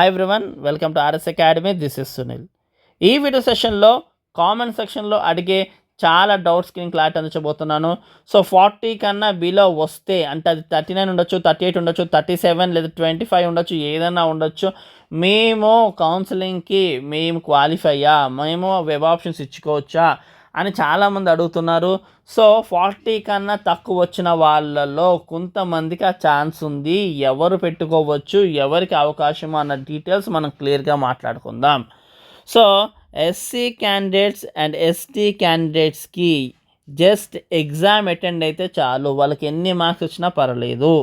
Hi everyone welcome to RS academy this is Sunil ఈ video సెషన్లో comment సెక్షన్లో అడిగే చాలా డౌట్స్కి నేను క్లారిటీ అందించబోతున్నాను. సో ఫార్టీ కన్నా బిలో వస్తే అంటే అది థర్టీ నైన్ ఉండొచ్చు థర్టీ ఎయిట్ ఉండొచ్చు థర్టీ సెవెన్ లేదా ట్వంటీ ఫైవ్ ఉండొచ్చు ఏదైనా ఉండొచ్చు మేము కౌన్సిలింగ్కి మేము క్వాలిఫైయా మేము వెబ్ ఆప్షన్స్ ఇచ్చుకోవచ్చా? అని చాలామంది అడుగుతున్నారు. సో ఫార్టీ కన్నా తక్కువ వచ్చిన వాళ్ళలో కొంతమందికి ఆ ఛాన్స్ ఉంది. ఎవరు పెట్టుకోవచ్చు ఎవరికి అవకాశం అన్న డీటెయిల్స్ మనం క్లియర్గా మాట్లాడుకుందాం. So SC candidates and ST క్యాండిడేట్స్కి జస్ట్ ఎగ్జామ్ అటెండ్ అయితే చాలు. వాళ్ళకి ఎన్ని మార్క్స్ వచ్చినా పర్లేదు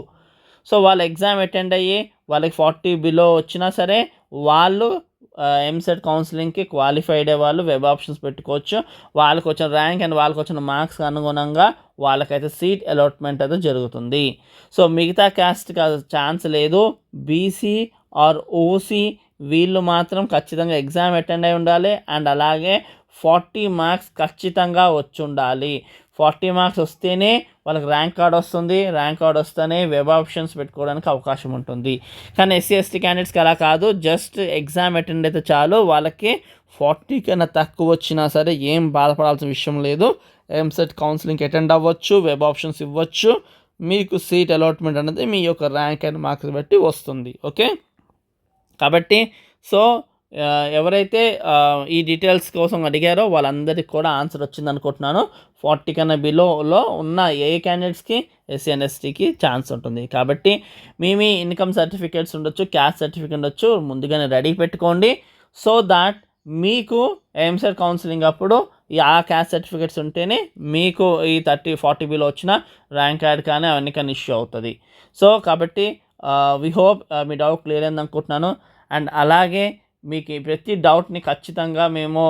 సో వాళ్ళు ఎగ్జామ్ అటెండ్ అయ్యి వాళ్ళకి ఫార్టీ బిలో వచ్చినా సరే వాళ్ళు ఎంసెట్ కౌన్సిలింగ్కి క్వాలిఫైడ్ అయ్యే వాళ్ళు వెబ్ ఆప్షన్స్ పెట్టుకోవచ్చు. వాళ్ళకి వచ్చిన ర్యాంక్ అండ్ వాళ్ళకి వచ్చిన మార్క్స్ అనుగుణంగా వాళ్ళకైతే సీట్ అలాట్మెంట్ అయితే జరుగుతుంది. సో మిగతా క్యాస్ట్కి ఛాన్స్ లేదు. బీసీ ఆర్ ఓసీ వీళ్ళు మాత్రం ఖచ్చితంగా ఎగ్జామ్ అటెండ్ అయి ఉండాలి. అండ్ అలాగే ఫార్టీ మార్క్స్ ఖచ్చితంగా వచ్చుండాలి. ఫార్టీ మార్క్స్ వస్తేనే వాళ్ళకి ర్యాంక్ కార్డ్ వస్తుంది. ర్యాంక్ కార్డ్ వస్తేనే వెబ్ ఆప్షన్స్ పెట్టుకోవడానికి అవకాశం ఉంటుంది. కానీ ఎస్సీ ఎస్టీ క్యాండిడేట్స్కి అలా కాదు. జస్ట్ ఎగ్జామ్ అటెండ్ అయితే చాలు. వాళ్ళకి ఫార్టీ కన్నా తక్కువ వచ్చినా సరే ఏం బాధపడాల్సిన విషయం లేదు. ఎంసెట్ కౌన్సిలింగ్కి అటెండ్ అవ్వచ్చు. వెబ్ ఆప్షన్స్ ఇవ్వచ్చు. మీకు సీట్ అలాట్మెంట్ అనేది మీ యొక్క ర్యాంక్ అండ్ మార్క్స్ బట్టి వస్తుంది. ఓకే? కాబట్టి సో ఎవరైతే ఈ డీటెయిల్స్ కోసం అడిగారో వాళ్ళందరికీ కూడా ఆన్సర్ వచ్చింది అనుకుంటున్నాను. ఫార్టీ కన్నా బిలోలో ఉన్న ఏ క్యాండిడేట్స్కి ఎస్సీ అండ్ ఎస్టీకి ఛాన్స్ ఉంటుంది. కాబట్టి మీ మీ ఇన్కమ్ సర్టిఫికేట్స్ ఉండొచ్చు క్యాస్ట్ సర్టిఫికేట్ ఉండొచ్చు ముందుగానే రెడీ పెట్టుకోండి. సో దాట్ మీకు ఎంసెట్ కౌన్సిలింగ్ అప్పుడు ఈ ఆ క్యాస్ట్ సర్టిఫికేట్స్ ఉంటేనే మీకు ఈ థర్టీ ఫార్టీ బిలో వచ్చిన ర్యాంక్ కార్డ్ కానీ అవన్నీ కానీ ఇష్యూ అవుతుంది. సో కాబట్టి వి హోప్ మీ డౌట్ క్లియర్ అయింది అనుకుంటున్నాను. అండ్ అలాగే మీకు ప్రతి డౌట్ని ఖచ్చితంగా మేము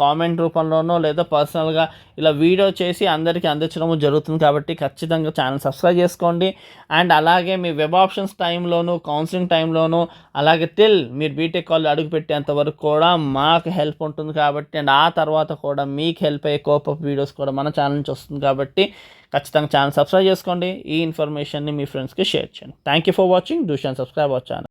కామెంట్ రూపంలోనో లేదా పర్సనల్గా ఇలా వీడియో చేసి అందరికీ అందించడము జరుగుతుంది కాబట్టి ఖచ్చితంగా ఛానల్ సబ్స్క్రైబ్ చేసుకోండి. అండ్ అలాగే మీ వెబ్ ఆప్షన్స్ టైంలోను కౌన్సిలింగ్ టైంలోను అలాగే టిల్ మీరు బీటెక్ కాలేజ్ అడుగుపెట్టేంత వరకు కూడా మాకు హెల్ప్ ఉంటుంది కాబట్టి అండ్ ఆ తర్వాత కూడా మీకు హెల్ప్ అయ్యే కోపప్ వీడియోస్ కూడా మన ఛానల్ నుంచి వస్తుంది కాబట్టి ఖచ్చితంగా ఛానల్ సబ్స్క్రైబ్ చేసుకోండి. ఈ ఇన్ఫర్మేషన్ని మీ ఫ్రెండ్స్కి షేర్ చేయండి. Thank you for watching do Shan subscribe our channel